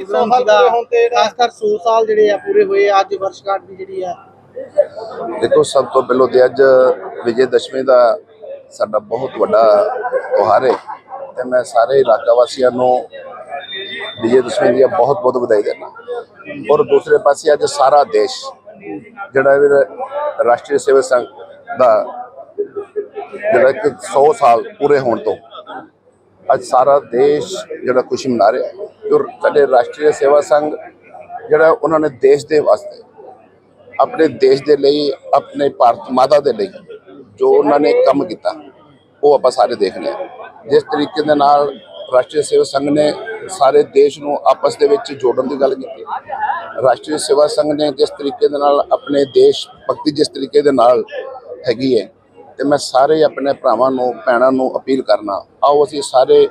ਸਾਲ ਪੂਰੇ ਹੋਣ ਤੇ ਖਾਸ ਕਰ 100 ਸਾਲ ਜਿਹੜੇ ਆ ਪੂਰੇ ਹੋਏ ਆ, ਅੱਜ ਵਰਸ਼ਗਾਠ ਦੀ ਜਿਹੜੀ ਆ। ਦੇਖੋ ਸਭ ਤੋਂ ਪਹਿਲਾਂ ਤੇ ਅੱਜ ਵਿਜੇ ਦਸ਼ਮੀ ਦਾ ਸਾਡਾ ਬਹੁਤ ਵੱਡਾ ਤਿਉਹਾਰ ਹੈ ਤੇ ਮੈਂ ਸਾਰੇ ਇਲਾਕਾ ਵਾਸੀਆਂ ਨੂੰ ਵਿਜੇ ਦਸ਼ਮੀ ਦੀਆਂ ਬਹੁਤ ਬਹੁਤ ਵਧਾਈ ਦਿੰਦਾ। ਔਰ ਦੂਸਰੇ ਪਾਸੇ ਅੱਜ ਸਾਰਾ ਦੇਸ਼ ਜਿਹੜਾ ਵੀ ਰਾਸ਼ਟਰੀ ਸੇਵਾ ਸੰਘ ਦਾ ਜਿਹੜਾ ਕਿ 100 ਸਾਲ ਪੂਰੇ ਹੋਣ ਤੋਂ ਅੱਜ ਸਾਰਾ ਦੇਸ਼ ਜਿਹੜਾ ਖੁਸ਼ੀ ਮਨਾ ਰਿਹਾ ਹੈ। ਜੋ ਸਾਡੇ ਰਾਸ਼ਟਰੀ ਸੇਵਾ ਸੰਘ ਜਿਹੜਾ ਉਹਨਾਂ ਨੇ ਦੇਸ਼ ਦੇ ਵਾਸਤੇ ਆਪਣੇ ਦੇਸ਼ ਦੇ ਲਈ, ਆਪਣੇ ਭਾਰਤ ਮਾਤਾ ਦੇ ਲਈ ਜੋ ਉਹਨਾਂ ਨੇ ਕੰਮ ਕੀਤਾ, ਉਹ ਆਪਾਂ ਸਾਰੇ ਦੇਖਦੇ ਹਾਂ। ਜਿਸ ਤਰੀਕੇ ਦੇ ਨਾਲ ਰਾਸ਼ਟਰੀ ਸੇਵਾ ਸੰਘ ਨੇ ਸਾਰੇ ਦੇਸ਼ ਨੂੰ ਆਪਸ ਦੇ ਵਿੱਚ ਜੋੜਨ ਦੀ ਗੱਲ ਕੀਤੀ। ਰਾਸ਼ਟਰੀ ਸੇਵਾ ਸੰਘ ਨੇ ਜਿਸ ਤਰੀਕੇ ਦੇ ਨਾਲ ਆਪਣੇ ਦੇਸ਼ ਭਗਤੀ ਜਿਸ ਤਰੀਕੇ ਦੇ ਨਾਲ ਹੈਗੀ ਹੈ, ਤੇ ਮੈਂ ਸਾਰੇ ਆਪਣੇ ਭਰਾਵਾਂ ਨੂੰ, ਭੈਣਾਂ ਨੂੰ ਅਪੀਲ ਕਰਨਾ, ਆਓ ਅਸੀਂ ਸਾਰੇ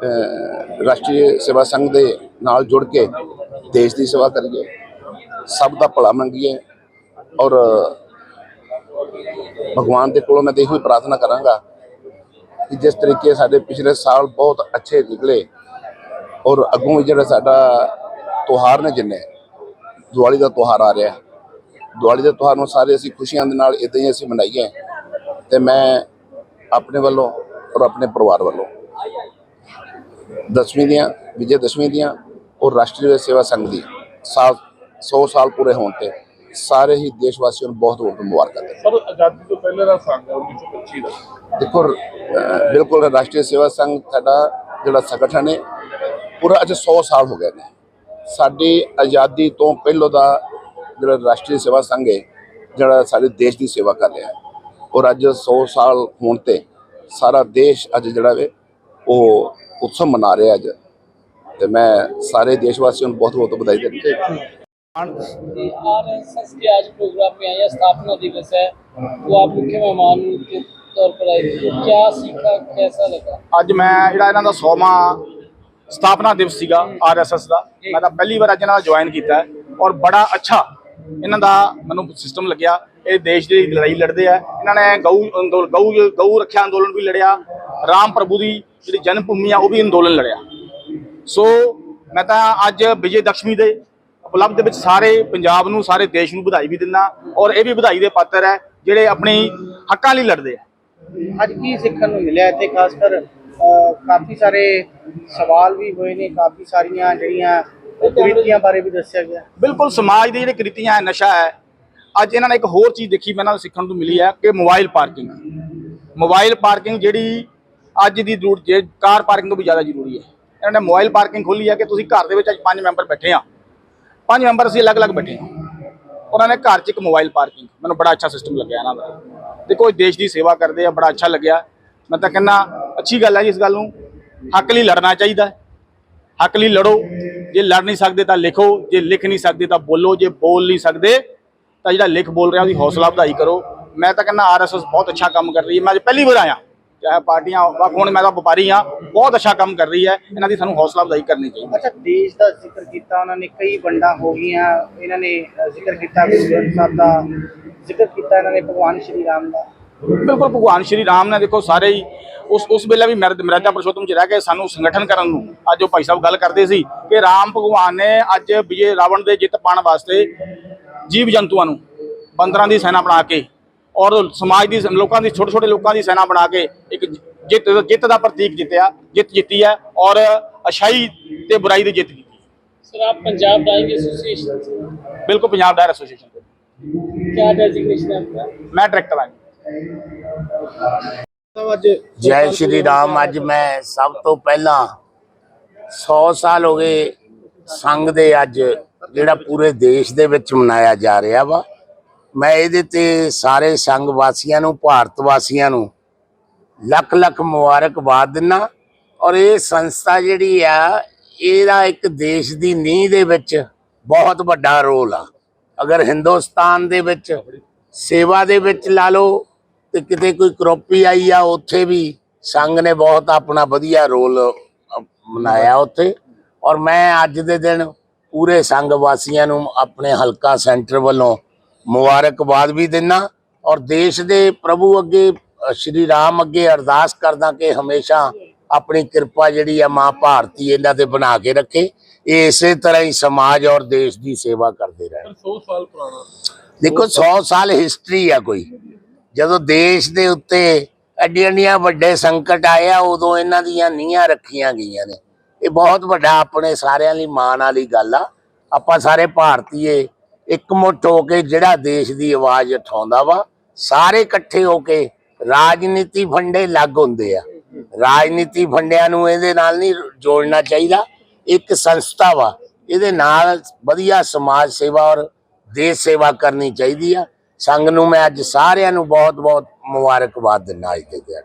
ਰਾਸ਼ਟਰੀ ਸੇਵਾ ਸੰਘ ਦੇ ਨਾਲ ਜੁੜ ਕੇ ਦੇਸ਼ ਦੀ ਸੇਵਾ ਕਰੀਏ। ਸਭ ਦਾ ਭਲਾ ਮੰਗੀਏ ਔਰ ਭਗਵਾਨ ਦੇ ਕੋਲੋਂ ਮੈਂ ਦੇਖੋ ਹੀ ਪ੍ਰਾਰਥਨਾ ਕਰਾਂਗਾ ਕਿ ਜਿਸ ਤਰੀਕੇ ਸਾਡੇ ਪਿਛਲੇ ਸਾਲ ਬਹੁਤ ਅੱਛੇ ਨਿਕਲੇ ਔਰ ਅੱਗੋਂ ਵੀ ਜਿਹੜਾ ਸਾਡਾ ਤਿਉਹਾਰ ਨੇ ਜਿੰਨੇ, ਦੀਵਾਲੀ ਦਾ ਤਿਉਹਾਰ ਆ ਰਿਹਾ। ਹੈ ਦੀਵਾਲੀ ਦੇ ਤਿਉਹਾਰ ਨੂੰ ਸਾਰੇ ਅਸੀਂ ਖੁਸ਼ੀਆਂ ਦੇ ਨਾਲ ਇਦਾਂ ਹੀ ਅਸੀਂ ਮਨਾਈਏ ਤੇ ਮੈਂ ਆਪਣੇ ਵੱਲੋਂ ਔਰ ਆਪਣੇ ਪਰਿਵਾਰ ਵੱਲੋਂ ਦਸਵੀਂ ਦੀਆਂ ਵਿਜੇ ਦਸ਼ਮੀ ਦੀਆਂ ਔਰ ਰਾਸ਼ਟਰੀ ਸੇਵਾ ਸੰਘ ਦੀ ਸਾਲ 100 ਸਾਲ ਪੂਰੇ ਹੋਣ ਤੇ ਸਾਰੇ ਹੀ ਦੇਸ਼ ਵਾਸੀਆਂ ਨੂੰ ਬਹੁਤ ਬਹੁਤ ਮੁਬਾਰਕਾਂ ਦਿੰਦਾ ਸਰ ਆਜ਼ਾਦੀ ਤੋਂ ਪਹਿਲਾਂ ਦਾ ਸੰਗ ਹੈ 1925 ਦਾ। ਦੇਖੋ ਬਿਲਕੁਲ ਰਾਸ਼ਟਰੀ ਸੇਵਾ ਸੰਘ ਸਾਡਾ ਜਿਹੜਾ ਸੰਗਠਨ ਹੈ ਪੂਰਾ ਅੱਜ 100 ਸਾਲ ਹੋ ਗਏ ਨੇ। ਸਾਡੀ ਆਜ਼ਾਦੀ ਤੋਂ ਪਹਿਲੋਂ ਦਾ ਜਿਹੜਾ ਰਾਸ਼ਟਰੀ ਸੇਵਾ ਸੰਘ ਹੈ ਜਿਹੜਾ ਸਾਡੇ ਦੇਸ਼ ਦੀ ਸੇਵਾ ਕਰ ਰਿਹਾ ਹੈ ਔਰ ਅੱਜ 100 ਸਾਲ ਹੋਣ ਤੇ ਸਾਰਾ ਦੇਸ਼ ਅੱਜ ਜਿਹੜਾ ਵੇ ਉਹ ਉਤਸਵ ਮਨਾ ਰਿਹਾ ਅੱਜ ਤੇ ਮੈਂ ਸਾਰੇ ਦੇਸ਼ ਵਾਸੀਆਂ ਨੂੰ ਬਹੁਤ ਬਹੁਤ ਵਧਾਈ ਦਿੰਦਾ आर एस एस के आज प्रोग्राम में आया स्थापना दिवस है तो आप मुख्य मेहमान के तौर पर आए थे तो क्या सीखा कैसा लगा ਅੱਜ ਮੈਂ ਜਿਹੜਾ ਇਹਨਾਂ ਦਾ 100ਵਾਂ ਸਥਾਪਨਾ ਦਿਵਸ ਸੀਗਾ ਆਰਐਸਐਸ ਦਾ ਮੈਂ ਤਾਂ ਪਹਿਲੀ ਵਾਰ ਅੱਜ ਇਹਨਾਂ ਦਾ ਜੁਆਇਨ ਕੀਤਾ ਹੈ ਔਰ ਬੜਾ ਅੱਛਾ ਇਹਨਾਂ ਦਾ ਮੈਨੂੰ ਸਿਸਟਮ ਲੱਗਿਆ ਇਹ ਦੇਸ਼ ਦੀ ਲੜਾਈ ਲੜਦੇ ਆ। ਇਹਨਾਂ ਨੇ ਗਊ ਅੰਦੋਲਨ ਗਊ ਗਊ ਰੱਖਿਆ ਅੰਦੋਲਨ ਵੀ ਲੜਿਆ। ਰਾਮ ਪ੍ਰਭੂ ਦੀ ਜਿਹੜੀ ਜਨਮ ਭੂਮੀ ਆ ਉਹ ਵੀ ਅੰਦੋਲਨ ਲੜਿਆ। ਸੋ ਮੈਂ ਤਾਂ ਅੱਜ ਵਿਜੇ ਦਸ਼ਮੀ ਦੇ ਉਪਲਬਧ ਵਿੱਚ ਸਾਰੇ ਪੰਜਾਬ ਨੂੰ ਸਾਰੇ ਦੇਸ਼ ਨੂੰ ਵਧਾਈ ਵੀ ਦਿੰਦਾ ਔਰ ਇਹ ਵੀ ਵਧਾਈ ਦੇ ਪਾਤਰ ਹੈ ਜਿਹੜੇ ਆਪਣੀ ਹੱਕਾਂ ਲਈ ਲੜਦੇ ਆ। ਅੱਜ ਕੀ ਸਿੱਖਣ ਨੂੰ ਮਿਲਿਆ ਇੱਥੇ? ਖਾਸ ਕਰ ਕਾਫੀ ਸਾਰੇ ਸਵਾਲ ਵੀ ਹੋਏ ਨੇ ਕਾਫੀ ਸਾਰੀਆਂ ਜਿਹੜੀਆਂ ਕੁਰੀਤੀਆਂ ਬਾਰੇ ਵੀ ਦੱਸਿਆ ਗਿਆ। ਬਿਲਕੁਲ ਸਮਾਜ ਦੀ ਜਿਹੜੀ ਕ੍ਰਿਤੀਆਂ ਹੈ ਨਸ਼ਾ ਹੈ ਅੱਜ ਇਹਨਾਂ ਨੇ ਇੱਕ ਹੋਰ ਚੀਜ਼ ਦੇਖੀ ਮੈਨੂੰ ਨਾਲ ਸਿੱਖਣ ਨੂੰ ਮਿਲੀ ਹੈ ਕਿ ਮੋਬਾਈਲ ਪਾਰਕਿੰਗ ਮੋਬਾਈਲ ਪਾਰਕਿੰਗ ਜਿਹੜੀ ਅੱਜ ਦੀ ਜ਼ਰੂਰਤ ਜੇ ਕਾਰ ਪਾਰਕਿੰਗ ਤੋਂ ਵੀ ਜ਼ਿਆਦਾ ਜ਼ਰੂਰੀ ਹੈ। ਇਹਨਾਂ ਨੇ ਮੋਬਾਈਲ ਪਾਰਕਿੰਗ ਖੋਲੀ ਹੈ ਕਿ ਤੁਸੀਂ ਘਰ ਦੇ ਵਿੱਚ ਅੱਜ ਪੰਜ ਮੈਂਬਰ ਬੈਠੇ ਆ। ਪੰਜ ਮੈਂਬਰ ਅਸੀਂ ਅਲੱਗ-ਅਲੱਗ ਬੈਠੇ ਆ। ਉਹਨਾਂ ਨੇ ਘਰ 'ਚ ਇੱਕ ਮੋਬਾਈਲ ਪਾਰਕਿੰਗ ਮੈਨੂੰ ਬੜਾ ਅੱਛਾ ਸਿਸਟਮ ਲੱਗਿਆ ਇਹਨਾਂ ਦਾ। ਦੇਖੋ, ਇਹ ਦੇਸ਼ ਦੀ ਸੇਵਾ ਕਰਦੇ ਆ, ਬੜਾ ਅੱਛਾ ਲੱਗਿਆ। ਮੈਂ ਤਾਂ ਕਹਿੰਦਾ, ਅੱਛੀ ਗੱਲ ਹੈ ਜੀ ਇਸ ਗੱਲ ਨੂੰ। ਹੱਕ ਲਈ ਲੜਨਾ ਚਾਹੀਦਾ ਹੱਕ ਲਈ ਲੜੋ। ਜੇ ਲੜ ਨਹੀਂ ਸਕਦੇ ਤਾਂ ਲਿਖੋ। ਜੇ ਲਿਖ ਨਹੀਂ ਸਕਦੇ ਤਾਂ ਬੋਲੋ। ਜੇ ਬੋਲ ਨਹੀਂ ਸਕਦੇ ਤਾਂ ਜਿਹੜਾ ਲਿਖ ਬੋਲ ਰਿਹਾ, ਉਹਦੀ ਹੌਸਲਾ ਵਧਾਈ ਕਰੋ। ਮੈਂ ਤਾਂ ਕਹਿੰਦਾ ਆਰਐਸਐਸ ਬਹੁਤ ਅੱਛਾ ਕੰਮ ਕਰ ਰਹੀ ਹੈ। ਮੈਂ ਅੱਜ ਪਹਿਲੀ ਵਾਰ ਆਇਆ। ਚਾਹੇ ਪਾਰਟੀਆਂ ਹੁਣ ਮੈਂ ਤਾਂ ਵਪਾਰੀ ਹਾਂ। ਬਹੁਤ ਅੱਛਾ ਕੰਮ ਕਰ ਰਹੀ ਹੈ। ਇਹਨਾਂ ਦੀ ਸਾਨੂੰ ਹੌਸਲਾ ਵਧਾਈ ਕਰਨੀ ਚਾਹੀਦੀ ਅੱਛਾ, ਦੇਸ਼ ਦਾ ਜ਼ਿਕਰ ਕੀਤਾ ਉਹਨਾਂ ਨੇ, ਕਈ ਵੰਡਾਂ ਹੋ ਗਈਆਂ। ਇਹਨਾਂ ਨੇ ਜ਼ਿਕਰ ਕੀਤਾ ਗੁਰੂ ਗ੍ਰੰਥ ਸਾਹਿਬ ਦਾ, ਜ਼ਿਕਰ ਕੀਤਾ ਇਹਨਾਂ ਨੇ ਭਗਵਾਨ ਸ਼੍ਰੀ ਰਾਮ ਦਾ। ਬਿਲਕੁਲ ਭਗਵਾਨ ਸ਼੍ਰੀ ਰਾਮ ਨੇ ਦੇਖੋ ਸਾਰੇ ਹੀ ਉਸ ਉਸ ਵੇਲੇ ਵੀ ਮਰਦਾ ਪਰਸ਼ੋਤਮ ਚ ਰਹਿ ਕੇ ਸਾਨੂੰ ਸੰਗਠਨ ਕਰਨ ਨੂੰ। ਅੱਜ ਉਹ ਭਾਈ ਸਾਹਿਬ ਗੱਲ ਕਰਦੇ ਸੀ ਕਿ ਰਾਮ ਭਗਵਾਨ ਨੇ ਅੱਜ ਵਿਜੇ ਰਾਵਣ ਦੇ ਜਿੱਤ ਪਾਣ ਵਾਸਤੇ ਜੀਵ ਜੰਤੂਆਂ ਨੂੰ ਬੰਦਰਾਂ ਦੀ ਸੈਨਾ ਬਣਾ ਕੇ ਔਰ ਸਮਾਜ ਦੀ ਲੋਕਾਂ ਦੀ ਛੋਟੇ ਛੋਟੇ ਲੋਕਾਂ ਦੀ ਸੈਨਾ ਬਣਾ ਕੇ ਇੱਕ ਜਿੱਤ ਜਿੱਤ ਦਾ ਪ੍ਰਤੀਕ ਜਿੱਤਿਆ ਜਿੱਤ ਜਿੱਤੀ ਹੈ ਔਰ ਅਸ਼ਾਈ ਤੇ ਬੁਰਾਈ ਦੀ ਜਿੱਤ ਕੀਤੀ। ਸਰ ਆਪ ਪੰਜਾਬ ਡਾਇਰ ਐਸੋਸੀਏਸ਼ਨ ਬਿਲਕੁਲ ਪੰਜਾਬ ਡਾਇਰ ਐਸੋਸੀਏਸ਼ਨ ਕੀ ਡੈਜ਼ਿਗਨੇਸ਼ਨ ਹੈ ਮੈਂ ਡਾਇਰੈਕਟਰ ਹਾਂ ਜੈ ਸ਼੍ਰੀ ਰਾਮ। ਅੱਜ ਮੈਂ ਸਭ ਤੋਂ ਪਹਿਲਾਂ 100 ਸਾਲ ਹੋ ਗਏ ਸੰਘ ਦੇ ਅੱਜ ਜਿਹੜਾ ਪੂਰੇ ਦੇਸ਼ ਦੇ ਵਿੱਚ ਮਨਾਇਆ ਜਾ ਰਿਹਾ ਵਾ। ਮੈਂ ਇਹਦੇ ਤੇ ਸਾਰੇ ਸੰਘ ਵਾਸੀਆਂ ਨੂੰ, ਭਾਰਤ ਵਾਸੀਆਂ ਨੂੰ ਲੱਖ ਲੱਖ ਮੁਬਾਰਕਬਾਦ ਦਿੰਨਾ। ਔਰ ਇਹ ਸੰਸਥਾ ਜਿਹੜੀ ਆ, ਇਹਦਾ ਇੱਕ ਦੇਸ਼ ਦੀ ਨੀਂਹ ਦੇ ਵਿੱਚ ਬਹੁਤ ਵੱਡਾ ਰੋਲ ਆ। ਅਗਰ ਹਿੰਦੁਸਤਾਨ ਦੇ ਵਿੱਚ, ਸੇਵਾ ਦੇ ਵਿੱਚ ਲਾ ਲਓ ਤੇ ਕਿਤੇ ਕੋਈ ਕਰੋਪੀ ਆਈ ਆ ਉੱਥੇ ਵੀ ਸੰਘ ਨੇ ਬਹੁਤ ਆਪਣਾ ਵਧੀਆ ਰੋਲ ਮਨਾਇਆ ਉੱਥੇ। ਔਰ ਮੈਂ ਅੱਜ ਦੇ ਦਿਨ ਪੂਰੇ ਸੰਘ ਵਾਸੀਆਂ ਨੂੰ ਆਪਣੇ ਹਲਕਾ ਸੈਂਟਰ ਵੱਲੋਂ ਮੁਬਾਰਕਬਾਦ ਵੀ ਦਿੰਨਾ। ਔਰ ਦੇਸ਼ ਦੇ ਪ੍ਰਭੂ ਅੱਗੇ ਸ਼੍ਰੀ ਰਾਮ ਅੱਗੇ ਅਰਦਾਸ ਕਰਦਾ ਕਿ ਹਮੇਸ਼ਾ ਆਪਣੀ ਕਿਰਪਾ ਜਿਹੜੀ ਆ ਮਾਂ ਭਾਰਤੀ ਇਹਨਾਂ ਤੇ ਬਣਾ ਕੇ ਰੱਖੇ। ਇਹ ਇਸੇ ਤਰ੍ਹਾਂ ਹੀ ਸਮਾਜ ਔਰ ਦੇਸ਼ ਦੀ ਸੇਵਾ ਕਰਦੇ ਰਹਿਣ। ਪਰ 100 ਸਾਲ ਪੁਰਾਣਾ। ਦੇਖੋ 100 ਸਾਲ ਹਿਸਟਰੀ ਆ ਕੋਈ। ਜਦੋਂ ਦੇਸ਼ ਦੇ ਉੱਤੇ ਐਡੀਆਂ ਐਡੀਆਂ ਵੱਡੇ ਸੰਕਟ ਆਏ ਆ, ਉਦੋਂ ਇਹਨਾਂ ਦੀਆਂ ਨੀਹਾਂ ਰੱਖੀਆਂ ਗਈਆਂ ਨੇ। ਇਹ ਬਹੁਤ ਵੱਡਾ ਆਪਣੇ ਸਾਰਿਆਂ ਲਈ ਮਾਣ ਵਾਲੀ ਗੱਲ ਆ। ਆਪਾਂ ਸਾਰੇ ਭਾਰਤੀਏ ਇਕਮੁੱਠ ਹੋ ਕੇ ਜਿਹੜਾ ਦੇਸ਼ ਦੀ ਆਵਾਜ਼ ਉਠਾਉਂਦਾ ਵਾ, ਸਾਰੇ ਇਕੱਠੇ ਹੋ ਕੇ ਰਾਜਨੀਤੀ ਫੰਡੇ ਲੱਗ ਹੁੰਦੇ ਆ। ਰਾਜਨੀਤੀ ਫੰਡਿਆਂ ਨੂੰ ਇਹਦੇ ਨਾਲ ਨਹੀਂ ਜੋੜਨਾ ਚਾਹੀਦਾ। ਇੱਕ ਸੰਸਥਾ ਵਾ, ਇਹਦੇ ਨਾਲ ਵਧੀਆ ਸਮਾਜ ਸੇਵਾ ਔਰ ਦੇਸ਼ ਸੇਵਾ ਕਰਨੀ ਚਾਹੀਦੀ ਆ। ਸੰਘ ਨੂੰ ਮੈਂ ਅੱਜ ਸਾਰਿਆਂ ਨੂੰ ਬਹੁਤ ਬਹੁਤ ਮੁਬਾਰਕਬਾਦ ਦਿੰਦਾ ਅੱਜ ਦੇ ਦਿਨ